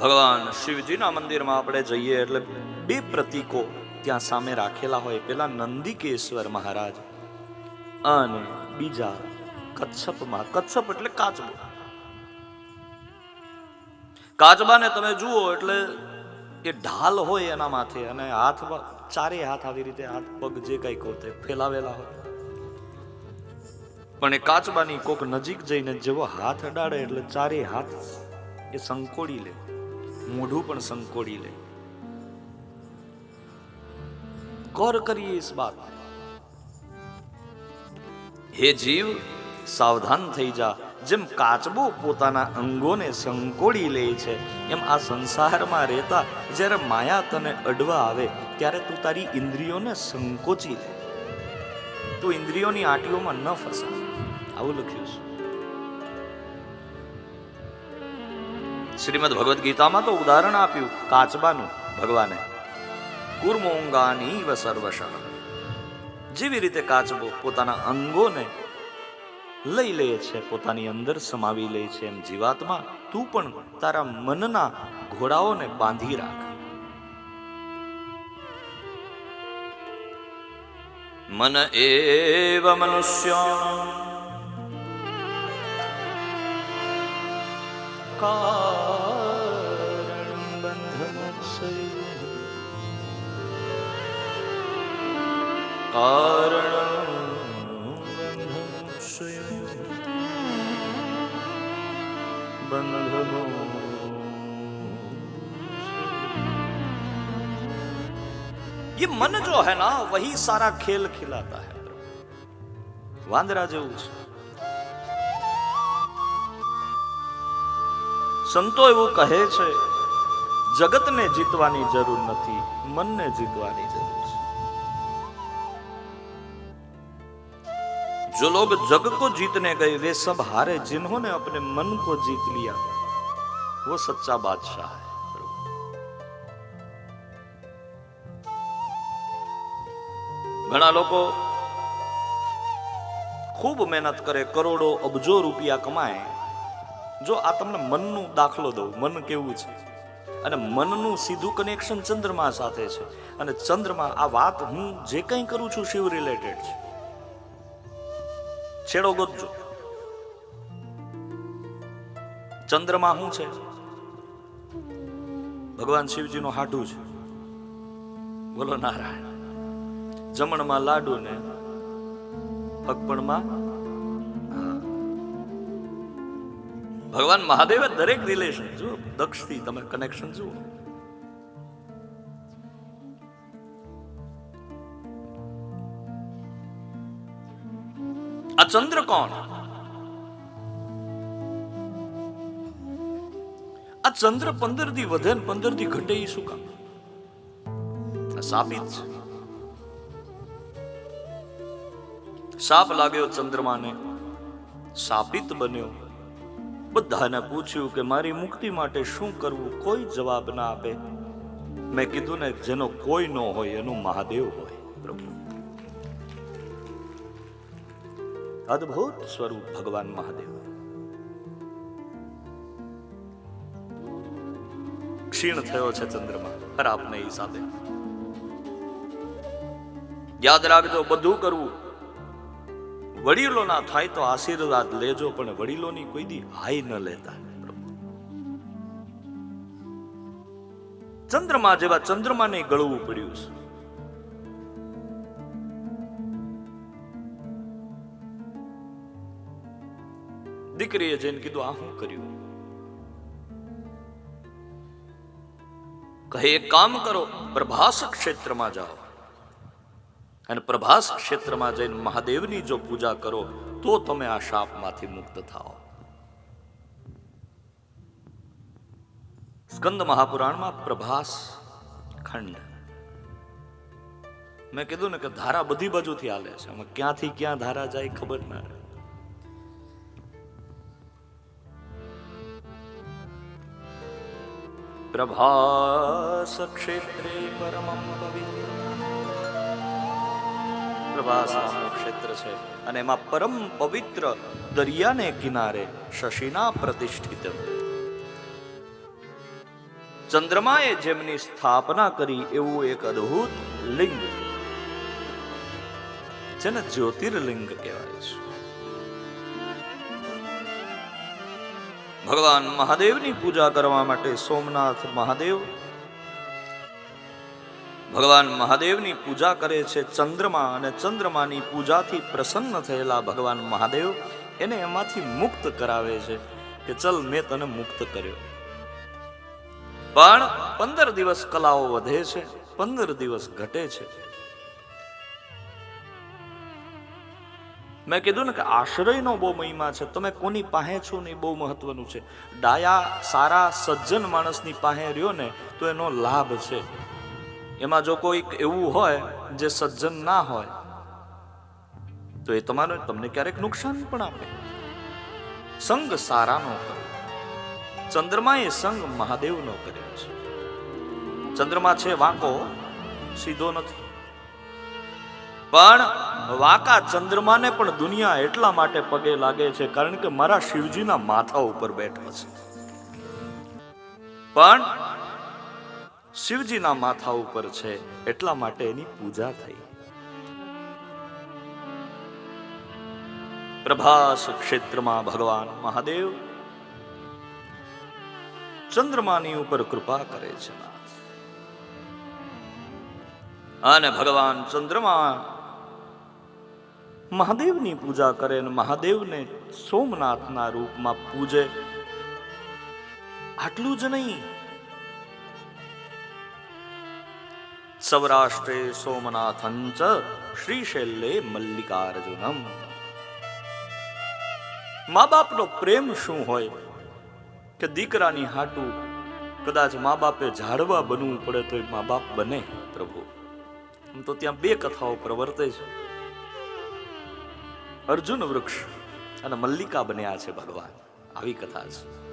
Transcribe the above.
ભગવાન શિવજીના મંદિરમાં આપણે જઈએ એટલે બે પ્રતીકો ત્યાં સામે રાખેલા હોય. પેલા નંદિકેશ્વર મહારાજ અને બીજા કચ્છપમાં. કચ્છપ એટલે કાચબો. કાચબાને તમે જુઓ એટલે એ ઢાલ હોય એના માથે અને હાથ ચારે હાથ આવી રીતે હાથ, પગ જે કઈ કહો તે ફેલાવેલા હોય. પણ એ કાચબાની કોક નજીક જઈને જેવો હાથ અડાડે એટલે ચારે હાથ એ સંકોડી લે. મોઢું પણ સંકોડી લે. ગૌર કરીએ ઇસ બાત. હે જીવ, સાવધાન થઈ જા. જેમ કાચબો પોતાના અંગોને સંકોડી લે છે, એમ આ સંસારમાં રહેતા જ્યારે માયા તને અડવા આવે, ત્યારે તું તારી ઇન્દ્રિયોને સંકોચી લે. તું ઇન્દ્રિયોની આટીઓમાં ન ફસા આવું લખ્યું છે. શ્રીમદ ભગવદ્ ગીતામાં તો ઉદાહરણ આપ્યું કાચબાનું ભગવાને કુર્મોંગાની વ સર્વશ જેવી રીતે કાચબો પોતાના અંગોને લઈ લે છે પોતાની અંદર સમાવી લે છે એમ જીવાત્મા તું પણ તારા મનના ઘોડાઓને બાંધી રાખ મન એવ મનુષ્ય કારણ ये मन जो है ना वही सारा खेल खिलाता है વાંદરા જેવું છે સંતો એવું કહે છે જગતને જીતવાની જરૂર નથી મનને જીતવાની જરૂર जो लोग जग को जीतने गए वे सब हारे जिन्होंने अपने मन को जीत लिया वो सच्चा बादशाह है ઘણા લોકો ખૂબ મહેનત કરે કરોડો અબજો રૂપિયા કમાય જો આ તમને મનનું દાખલો દઉં મન કેવું છે અને મનનું સીધું કનેક્શન ચંદ્રમા સાથે છે અને ચંદ્રમા આ વાત હું જે કંઈ કરું છું શિવ રિલેટેડ છે છેડો ગોતજો. ચંદ્રમાં શું છે? ભગવાન શિવજીનું હાડું છે. બોલો નારાયણ, જમણમાં લાડુ ને અગપણમાં. ભગવાન મહાદેવે દરેક રિલેશન જુઓ, દક્ષથી તમે કનેક્શન જુઓ. ચંદ્ર કોણ? આ ચંદ્ર પંદર દી વધે ને પંદર દી ઘટે એ શું કામ? સાબિત છે. સાપ લાગ્યો ચંદ્રમાને. સાપિત બન્યો. બધાને પૂછ્યું કે મારી મુક્તિ માટે શું કરવું? કોઈ જવાબ ના આપે. મેં કીધું ને, જેનો કોઈ ન હોય એનું મહાદેવ હોય. અદ્ભુત સ્વરૂપ ભગવાન મહાદેવ. ક્ષીણ થયો છે ચંદ્રમાં ખરાબને હિસાબે યાદ રાખજો, બધું કરવું. વડીલો ના થાય તો આશીર્વાદ લેજો, પણ વડીલોની કોઈ દી હાઈ ન લેતા. ચંદ્રમા જેવા ચંદ્રમાને ગળવું પડ્યું છે. દીકરીએ જઈને કીધું, આ શું કર્યું? કહે, એક કામ કરો, પ્રભાસ ક્ષેત્રમાં જાઓ. અને પ્રભાસ ક્ષેત્રમાં જઈને મહાદેવની જો પૂજા કરો, તો તમે આ શાપમાંથી મુક્ત થાઓ. સ્કંદ મહાપુરાણમાં પ્રભાસ ખંડ. મેં કીધું ને કે ધારા બધી બાજુથી હાલે છે. ક્યાંથી ક્યાં ધારા જાય ખબર ના રહે. પ્રભાસ ક્ષેત્રે પરમમ પવિત્ર પ્રભાસ ક્ષેત્ર છે અને એમાં પરમ પવિત્ર દરિયાને કિનારે શશીના પ્રતિષ્ઠિત. ચંદ્રમાએ જેમની સ્થાપના કરી એવું એક અદ્ભુત લિંગ. જેને જ્યોતિર્લિંગ કહેવાય છે. ભગવાન મહાદેવની પૂજા કરવા માટે સોમનાથ મહાદેવ. ભગવાન મહાદેવની પૂજા કરે છે ચંદ્રમા અને ચંદ્રમાની પૂજાથી પ્રસન્ન થયેલા ભગવાન મહાદેવ એને એમાંથી મુક્ત કરાવે છે કે ચલ મેં તને મુક્ત કર્યો. પણ પંદર દિવસ કલાઓ વધે છે, પંદર દિવસ ઘટે છે. મેં કીધું ને કે આશ્રયનો બહુ મહિમા છે. તમે કોની પાસે છો ને એ બહુ મહત્વનું છે. ડાયા સારા સજ્જન માણસની પાસે રહ્યો ને તો એનો લાભ છે. એમાં જો કોઈક એવું હોય જે સજ્જન ના હોય, તો એ તમારે તમને ક્યારેક નુકસાન પણ આપે. સંગ સારાનો કરો. ચંદ્રમાએ સંગ મહાદેવનો કર્યો છે. ચંદ્રમા છે વાંકો, સીધો નથી. પણ વાંકા ચંદ્રમાને પણ દુનિયા એટલા માટે પગે લાગે છે કારણ કે મારા શિવજીના માથા ઉપર બેઠો છે. પણ શિવજીના માથા ઉપર છે એટલા માટે એની પૂજા થઈ. પ્રભાસ ક્ષેત્રમાં ભગવાન મહાદેવ ચંદ્રમાની ઉપર કૃપા કરે છે. અને ભગવાન ચંદ્રમા મહાદેવની પૂજા કરે અને મહાદેવને સોમનાથના રૂપમાં પૂજે. આટલું જ નહીં. સૌરાષ્ટ્રે સોમનાથંચ શ્રીશૈલે મલ્લિકાર્જુનમ. મા બાપનો પ્રેમ શું હોય? કે દીકરાની હાટું કદાચ મા બાપે ઝાડવા બનવું પડે તો મા બાપ બને પ્રભુ. આમ તો ત્યાં બે કથાઓ પ્રવર્તે છે. અર્જુન વૃક્ષ અને મલ્લિકા બન્યા છે ભગવાન. આવી કથા છે.